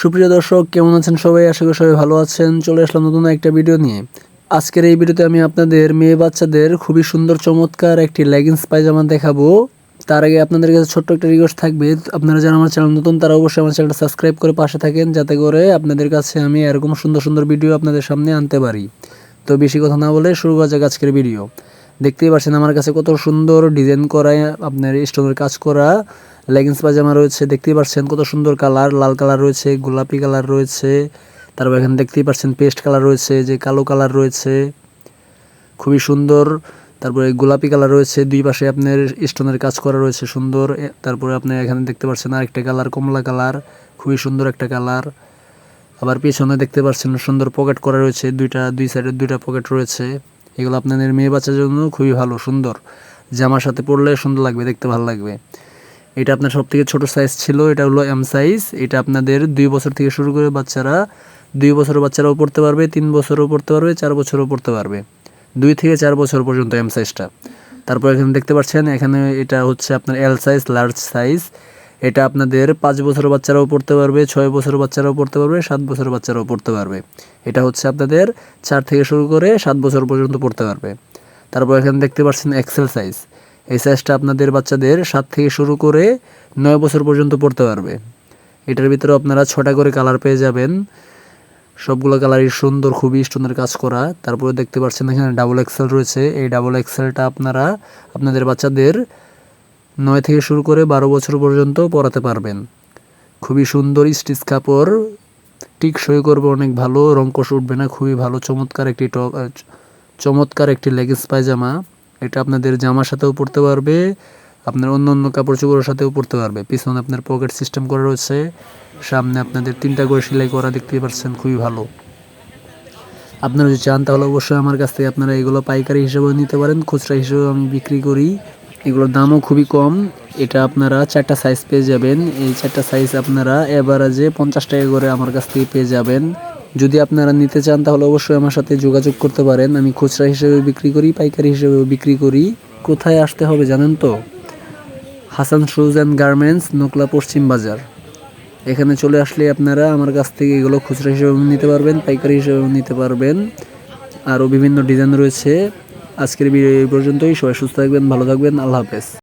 সুপ্রিয় দর্শক, কেমন আছেন সবাই? আশা করি সবাই ভালো আছেন। চলে আসলাম নতুন একটা ভিডিও নিয়ে। আজকের এই ভিডিওতে আমি আপনাদের মেয়ে বাচ্চাদের খুবই সুন্দর, চমৎকার একটি লেগিংস পায়জামা দেখাবো। তার আগে আপনাদের কাছে ছোট্ট একটা রিকোয়েস্ট থাকবে। আপনারা যারা আমার চ্যানেল নতুন, তারা অবশ্যই আমার চ্যানেলটা সাবস্ক্রাইব করে পাশে থাকেন, যাতে করে আপনাদের কাছে আমি এরকম সুন্দর সুন্দর ভিডিও আপনাদের সামনে আনতে পারি। তো বেশি কথা না বলে শুরু করা যাক আজকের ভিডিও দেখতেই পাচ্ছেন আমার কাছে কত সুন্দর ডিজাইন করা, আপনার স্টোনের কাজ করা। লেগিংস পাজামা রয়েছে, দেখতেই পাচ্ছেন কত সুন্দর কালার লাল কালার রয়েছে, গোলাপি কালার রয়েছে। তারপর এখানে দেখতেই পাচ্ছেন পেস্ট কালার রয়েছে, যে কালো কালার রয়েছে। খুবই সুন্দর। তারপরে গোলাপি কালার রয়েছে, দুই পাশে আপনার স্টোনের কাজ করা রয়েছে, সুন্দর। তারপরে আপনি এখানে দেখতে পাচ্ছেন আরেকটা কালার কমলা কালার খুবই সুন্দর একটা কালার আবার পিছনে দেখতে পাচ্ছেন সুন্দর পকেট করা রয়েছে, দুইটা, দুই সাইডে দুইটা পকেট রয়েছে। এগুলো আপনাদের মেয়ে বাচ্চার জন্য খুবই ভালো, সুন্দর। জামার সাথে পরলে সুন্দর লাগবে, দেখতে ভালো লাগবে। এটা আপনার সব থেকে ছোটো সাইজ ছিল, এটা হলো এম সাইজ এটা আপনাদের দুই বছর থেকে শুরু করে বাচ্চারা দুই বছরের বাচ্চারাও পড়তে পারবে, তিন বছরও পড়তে পারবে, চার বছরও পড়তে পারবে। দুই থেকে চার বছর পর্যন্ত এম সাইজটা তারপর এখানে দেখতে পাচ্ছেন, এখানে এটা হচ্ছে আপনার এল সাইজ লার্জ সাইজ এটা আপনাদের পাঁচ বছর বাচ্চারাও পড়তে পারবে, ছয় বছর বাচ্চারাও পড়তে পারবে, সাত বছর বাচ্চারাও পড়তে পারবে। এটা হচ্ছে আপনাদের চার থেকে শুরু করে সাত বছর পর্যন্ত পড়তে পারবে। তারপর এখানে দেখতে পাচ্ছেন এক্সেল সাইজ এই সাইজটা আপনাদের বাচ্চাদের সাত থেকে শুরু করে নয় বছর পর্যন্ত পড়তে পারবে। এটার ভিতরে আপনারা ছটা করে কালার পেয়ে যাবেন। সবগুলো কালারই সুন্দর, খুবই স্টোনের কাজ করা। তারপরে দেখতে পাচ্ছেন এখানে ডাবল এক্সেল রয়েছে। এই ডাবল এক্সেলটা আপনারা আপনাদের বাচ্চাদের নয় থেকে শুরু করে বারো বছর পর্যন্ত পরাতে পারবেন। খুবই সুন্দর স্টিচ কাপড়। টিকসই করবে অনেক ভালো রঙ্কশ উঠবে না, খুবই ভালো, চমৎকার একটি টপ চমৎকার একটি লেগিংস পায়জামা। এটা আপনাদের জামার সাথেও পরতে পারবে, আপনার অন্য অন্য কাপড় চোপড়ের সাথেও পরতে পারবে। পিছনে আপনার পকেট সিস্টেম করা রয়েছে, সামনে আপনাদের তিনটা করে সেলাই করা দেখতে পাচ্ছেন, খুবই ভালো। আপনারা যদি চান তাহলে অবশ্যই আমার কাছ থেকে আপনারা এগুলো পাইকারি হিসেবেও নিতে পারেন, খুচরা হিসেবেও আমি বিক্রি করি। এগুলোর দামও খুবই কম। এটা আপনারা চারটা সাইজ পেয়ে যাবেন। এই চারটা সাইজ আপনারা এভারেজে পঞ্চাশ টাকা করে আমার কাছ থেকে পেয়ে যাবেন। যদি আপনারা নিতে চান, তাহলে অবশ্যই আমার সাথে যোগাযোগ করতে পারেন। আমি খুচরা হিসেবে বিক্রি করি, পাইকারি হিসেবেও বিক্রি করি। কোথায় আসতে হবে জানেন তো? হাসান শুজ অ্যান্ড গার্মেন্টস নোকলা পশ্চিম বাজার। এখানে চলে আসলে আপনারা আমার কাছ থেকে এগুলো খুচরা হিসেবে নিতে পারবেন, পাইকারি হিসেবে নিতে পারবেন। আরও বিভিন্ন ডিজাইন রয়েছে। আজকের ভিডিও এই পর্যন্তই। সবাই সুস্থ থাকবেন ভালো থাকবেন। আল্লাহ হাফেজ।